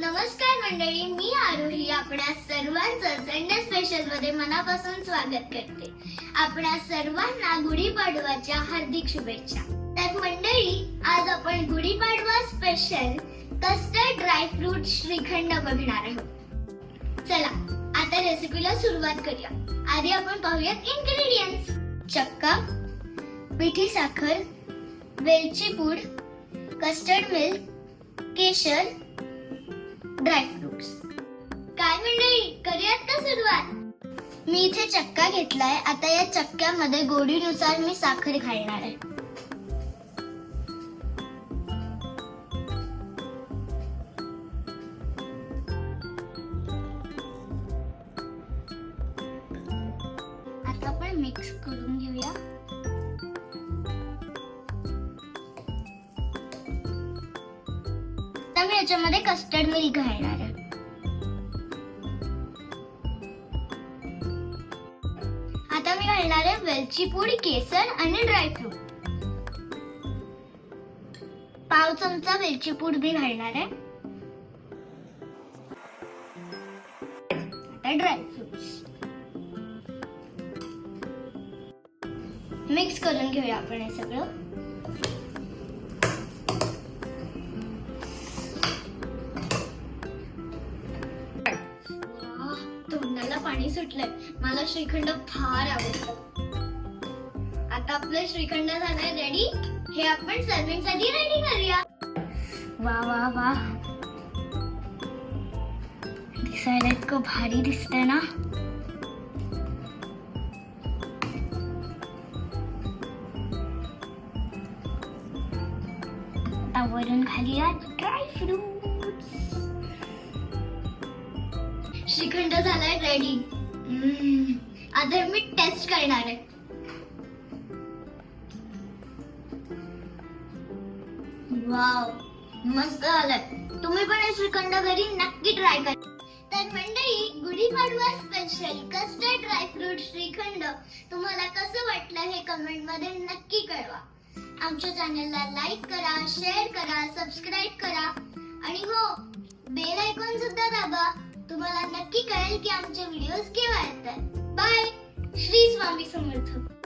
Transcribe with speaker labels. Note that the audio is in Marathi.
Speaker 1: नमस्कार मंडळी मी आरोही आपल्या सर्वांचं संडे स्पेशलमध्ये मनापासून स्वागत करते. आपल्या सर्वांना गुढीपाडवाच्या हार्दिक शुभेच्छा. तर मंडळी आज आपण Gudi Padwa special custard dry fruit shrikhand बघणार आहोत. चला आता रेसिपीला सुरुवात करूया. आधी आपण पाहूयात इन्ग्रेडियंट्स चक्का पिठी साखर वेलची पूड कस्टर्ड मिल्क केशर ड्रायफ्रुट्स. काय मंडळी करूयात का सुरुवात? मी इथे चक्का घेतलाय. आता या चक्क्यामध्ये गोडीनुसार मी साखर घालणार आहे. आता आपण मिक्स करून घेऊया. आता मी याच्यामध्ये कस्टर्ड मिल्क घालणार आहे. आता मी घालणार आहे वेलची पूड केसर आणि ड्रायफ्रूट पाव चमचा वेलची पूड बी घालणार आहे. आता ड्रायफ्रूट मिक्स करून घेऊया आपण हे सगळं. पाणी सुटलंय. मला श्रीखंड फार आवडतो. आता आपलं श्रीखंड झालंय रेडी हे आपण सर्विंगसाठी रेडी करूया. वा वा वा. दिसायला इतकं भारी दिसतंय ना? आता वरून ड्राय ड्रायफ्रुट्स श्रीखंड झालाय रेडी आता मी टेस्ट करणार आहे. वाव मस्त झालंय. तुम्ही पण हे श्रीखंड घरी नक्की ट्राय करा. तर मंडळी Gudi Padwa special custard dry fruit shrikhand. तुम्हाला कसं वाटलं हे कमेंटमध्ये नक्की कळवा. आमच्या चॅनलला लाईक करा शेअर करा सबस्क्राईब करा. आणि हो बेल आयकॉन सुद्धा दाबा. तुम्हाला नक्की कळेल की आमचे व्हिडिओज केव्हा येतात बाय श्री स्वामी समर्थ.